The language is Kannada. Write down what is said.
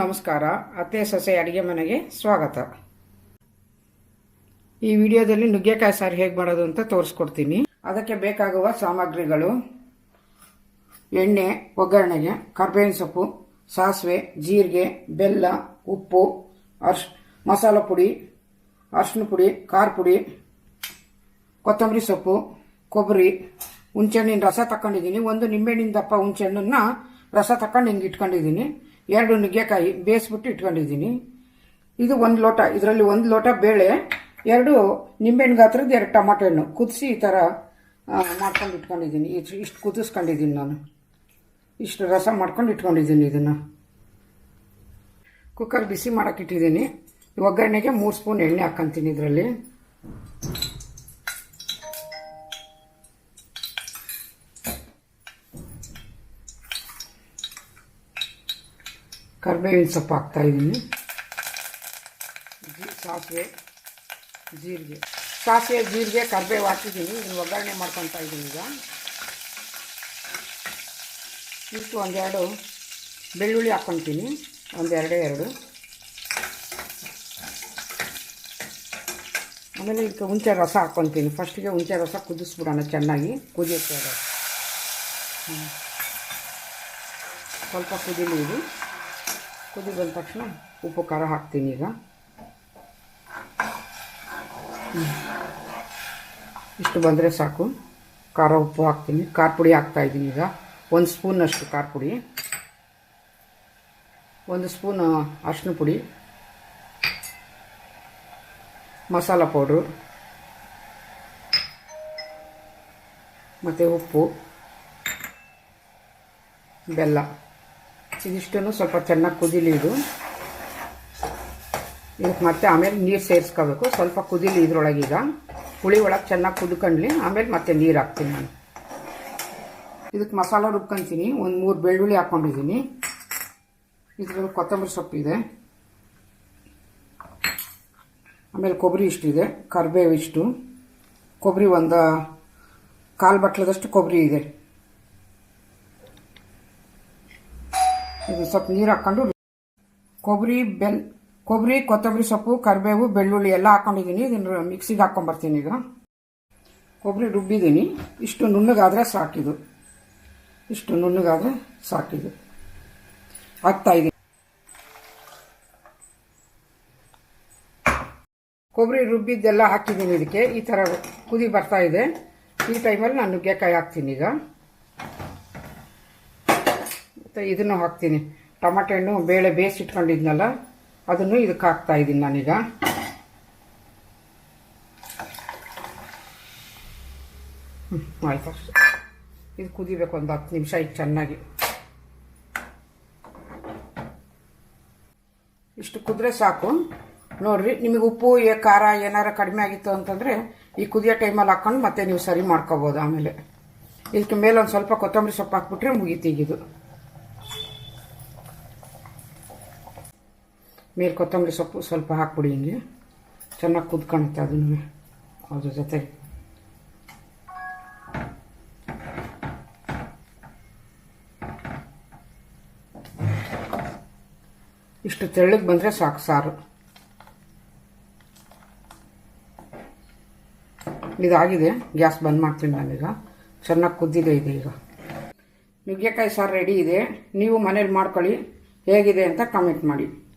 ನಮಸ್ಕಾರ. ಅತ್ತೆ ಸೊಸೆ ಅಡುಗೆ ಮನೆಗೆ ಸ್ವಾಗತ. ಈ ವಿಡಿಯೋದಲ್ಲಿ ನುಗ್ಗೆಕಾಯಿ ಸಾರು ಹೇಗೆ ಮಾಡೋದು ಅಂತ ತೋರಿಸ್ಕೊಡ್ತೀನಿ. ಅದಕ್ಕೆ ಬೇಕಾಗುವ ಸಾಮಗ್ರಿಗಳು. ಎಣ್ಣೆ, ಒಗ್ಗರಣೆಗೆ, ಕರ್ಬೇವಿನ ಸೊಪ್ಪು, ಸಾಸಿವೆ, ಜೀರಿಗೆ, ಬೆಲ್ಲ, ಉಪ್ಪು, ಅರ್ಶ್, ಮಸಾಲ ಪುಡಿ ಅರ್ಶಿನ ಪುಡಿ, ಖಾರ ಪುಡಿ, ಕೊತ್ತಂಬರಿ ಸೊಪ್ಪು, ಕೊಬ್ಬರಿ ಹುಣ್ಚೆಣ್ಣಿನ ರಸ ತಗೊಂಡಿದ್ದೀನಿ ಒಂದು ನಿಂಬೆಹಣ್ಣಿನ ದಪ್ಪ ಹುಣ್ಚೆಣ್ಣನ್ನ ರಸ ತಕೊಂಡು ಹಿಂಗೆ ಇಟ್ಕೊಂಡಿದ್ದೀನಿ. ಎರಡು ನುಗ್ಗೆಕಾಯಿ ಬೇಯಿಸ್ಬಿಟ್ಟು ಇಟ್ಕೊಂಡಿದ್ದೀನಿ. ಇದು ಒಂದು ಲೋಟ, ಇದರಲ್ಲಿ ಒಂದು ಲೋಟ ಬೇಳೆ, ಎರಡು ನಿಂಬೆಹಣ್ಣು ಗಾತ್ರದ ಎರಡು ಟೊಮಾಟೊ ಹಣ್ಣು. ಕುದಿಸಿ ಈ ಥರ ಮಾಡ್ಕೊಂಡು ಇಟ್ಕೊಂಡಿದ್ದೀನಿ. ಇಷ್ಟು ಇಷ್ಟು ಕುದಿಸ್ಕೊಂಡಿದ್ದೀನಿ ನಾನು. ಇಷ್ಟು ರಸ ಮಾಡ್ಕೊಂಡು ಇಟ್ಕೊಂಡಿದ್ದೀನಿ ಇದನ್ನು. ಕುಕ್ಕರ್ ಬಿಸಿ ಮಾಡೋಕ್ಕಿಟ್ಟಿದ್ದೀನಿ ಒಗ್ಗರಣೆಗೆ ಮೂರು ಸ್ಪೂನ್ ಎಣ್ಣೆ ಹಾಕ್ಕೊಂತೀನಿ ಇದರಲ್ಲಿ. ಕರಿಬೇವಿನ ಸೊಪ್ಪು ಹಾಕ್ತಾ ಇದ್ದೀನಿ. ಜೀ ಸಾಸಿವೆ, ಜೀರಿಗೆ. ಸಾಸಿವೆ, ಜೀರಿಗೆ, ಕರ್ಬೇವು ಹಾಕಿದ್ದೀನಿ. ಇದನ್ನು ಒಗ್ಗರಣೆ ಮಾಡ್ಕೊತಾ ಇದ್ದೀನಿ ಈಗ. ಇಷ್ಟು ಒಂದೆರಡು ಬೆಳ್ಳುಳ್ಳಿ ಹಾಕ್ಕೊತೀನಿ ಒಂದೆರಡೇ, ಎರಡು. ಆಮೇಲೆ ಇದಕ್ಕೆ ಹುಂಚೆ ರಸ ಹಾಕ್ಕೊತೀನಿ ಫಸ್ಟಿಗೆ ಹುಂಚೆ ರಸ ಕುದಿಸ್ಬಿಡೋಣ ಚೆನ್ನಾಗಿ. ಕುದಿಯುತ್ತೆ ಸ್ವಲ್ಪ ಕುದೀಲಿ ಇದು. ಕುದಿ ಬಂದ ತಕ್ಷಣ ಉಪ್ಪು ಖಾರ ಹಾಕ್ತೀನಿ ಈಗ. ಇಷ್ಟು ಬಂದರೆ ಸಾಕು. ಖಾರ ಉಪ್ಪು ಹಾಕ್ತೀನಿ. ಖಾರ ಪುಡಿ ಹಾಕ್ತಾ ಇದ್ದೀನಿ ಈಗ. ಒಂದು ಸ್ಪೂನಷ್ಟು ಖಾರ ಪುಡಿ. ಒಂದು ಸ್ಪೂನ್ ಅರಿಶಿನ ಪುಡಿ. ಮಸಾಲ ಪೌಡ್ರು. ಮತ್ತು ಉಪ್ಪು. ಬೆಲ್ಲ. ಇದಿಷ್ಟನ್ನು ಸ್ವಲ್ಪ ಚೆನ್ನಾಗಿ ಕುದಿಲಿ ಇದು. ಇದಕ್ಕೆ ಮತ್ತೆ ಆಮೇಲೆ ನೀರು ಸೇರಿಸ್ಕೋಬೇಕು. ಸ್ವಲ್ಪ ಕುದಿಲಿ ಇದ್ರೊಳಗೀಗ ಹುಳಿ ಒಳಗೆ ಚೆನ್ನಾಗಿ ಕುದ್ಕೊಂಡ್ಲಿ, ಆಮೇಲೆ ಮತ್ತೆ ನೀರು ಹಾಕ್ತೀನಿ ನಾನು. ಇದಕ್ಕೆ ಮಸಾಲ ರುಬ್ಕೊಂತೀನಿ. ಒಂದು ಮೂರು ಬೆಳ್ಳುಳ್ಳಿ ಹಾಕ್ಕೊಂಡಿದ್ದೀನಿ. ಇದರಲ್ಲಿ ಕೊತ್ತಂಬರಿ ಸೊಪ್ಪಿದೆ ಆಮೇಲೆ ಕೊಬ್ಬರಿ ಇಷ್ಟಿದೆ. ಕರಿಬೇವು ಇಷ್ಟು ಕೊಬ್ಬರಿ ಒಂದು, ಕಾಲು ಬಟ್ಲದಷ್ಟು ಕೊಬ್ಬರಿ ಇದೆ. ಇದು ಸ್ವಲ್ಪ ನೀರು ಹಾಕ್ಕೊಂಡು ಕೊಬ್ಬರಿ ಬೆಲ್ ಕೊಬ್ಬರಿ ಕೊತ್ತಂಬರಿ ಸೊಪ್ಪು, ಕರಿಬೇವು, ಬೆಳ್ಳುಳ್ಳಿ ಎಲ್ಲ ಹಾಕೊಂಡಿದ್ದೀನಿ. ಇದನ್ನು ಮಿಕ್ಸಿಗೆ ಹಾಕ್ಕೊಂಬರ್ತೀನಿ ಈಗ. ಕೊಬ್ಬರಿ ರುಬ್ಬಿದ್ದೀನಿ. ಇಷ್ಟು ನುಣ್ಣಗಾದರೆ ಸಾಕಿದು ಇಷ್ಟು ನುಣ್ಣಗಾದರೆ ಸಾಕಿದು ಹಾಕ್ತಾ ಇದ್ದೀನಿ. ಕೊಬ್ಬರಿ ರುಬ್ಬಿದ್ದೆಲ್ಲ ಹಾಕಿದ್ದೀನಿ ಇದಕ್ಕೆ. ಈ ಥರ ಕುದಿ ಬರ್ತಾ ಇದೆ. ಈ ಟೈಮಲ್ಲಿ ನಾನು ನುಗ್ಗೆಕಾಯಿ ಹಾಕ್ತೀನಿ ಈಗ. ಮತ್ತು ಇದನ್ನು ಹಾಕ್ತೀನಿ. ಟೊಮೆಟೊ ಹಣ್ಣು, ಬೇಳೆ ಬೇಯಿಸಿಟ್ಕೊಂಡಿದ್ನಲ್ಲ, ಅದನ್ನು ಇದಕ್ಕೆ ಹಾಕ್ತಾ ಇದ್ದೀನಿ ನಾನೀಗ. ಹ್ಞೂ ಆಯ್ತು. ಇದು ಕುದಿಬೇಕು ಒಂದು ಹತ್ತು ನಿಮಿಷ ಈಗ ಚೆನ್ನಾಗಿ. ಇಷ್ಟು ಕುದ್ರೆ ಸಾಕು. ನೋಡ್ರಿ, ನಿಮಗೆ ಉಪ್ಪು, ಏ, ಖಾರ ಏನಾರ ಕಡಿಮೆ ಆಗಿತ್ತು ಅಂತಂದರೆ, ಈ ಕುದಿಯೋ ಟೈಮಲ್ಲಿ ಹಾಕ್ಕೊಂಡು ಮತ್ತೆ ನೀವು ಸರಿ ಮಾಡ್ಕೋಬೋದು ಆಮೇಲೆ. ಇದಕ್ಕೆ ಮೇಲೆ ಒಂದು ಸ್ವಲ್ಪ ಕೊತ್ತಂಬರಿ ಸೊಪ್ಪು ಹಾಕ್ಬಿಟ್ರೆ ಮುಗೀತೀಗಿದು ಮೇಲೆ ಕೊತ್ತಂಬರಿ ಸೊಪ್ಪು ಸ್ವಲ್ಪ ಹಾಕ್ಬಿಡಿ ಹಿಂಗೆ. ಚೆನ್ನಾಗಿ ಕುದ್ಕೊಳುತ್ತೆ ಅದನ್ನು. ಅದ್ರ ಜೊತೆ. ಇಷ್ಟು ತೆಳ್ಳಗೆ ಬಂದರೆ ಸಾಕು ಸಾರು. ಇದಾಗಿದೆ. ಗ್ಯಾಸ್ ಬಂದ್ ಮಾಡ್ತೀನಿ ನಾನೀಗ. ಚೆನ್ನಾಗಿ ಕುದ್ದಿದೆ ಇದೆ ಈಗ. ನುಗ್ಗೆಕಾಯಿ ಸಾರು ರೆಡಿ ಇದೆ. ನೀವು ಮನೇಲಿ ಮಾಡ್ಕೊಳ್ಳಿ. ಹೇಗಿದೆ ಅಂತ ಕಮೆಂಟ್ ಮಾಡಿ.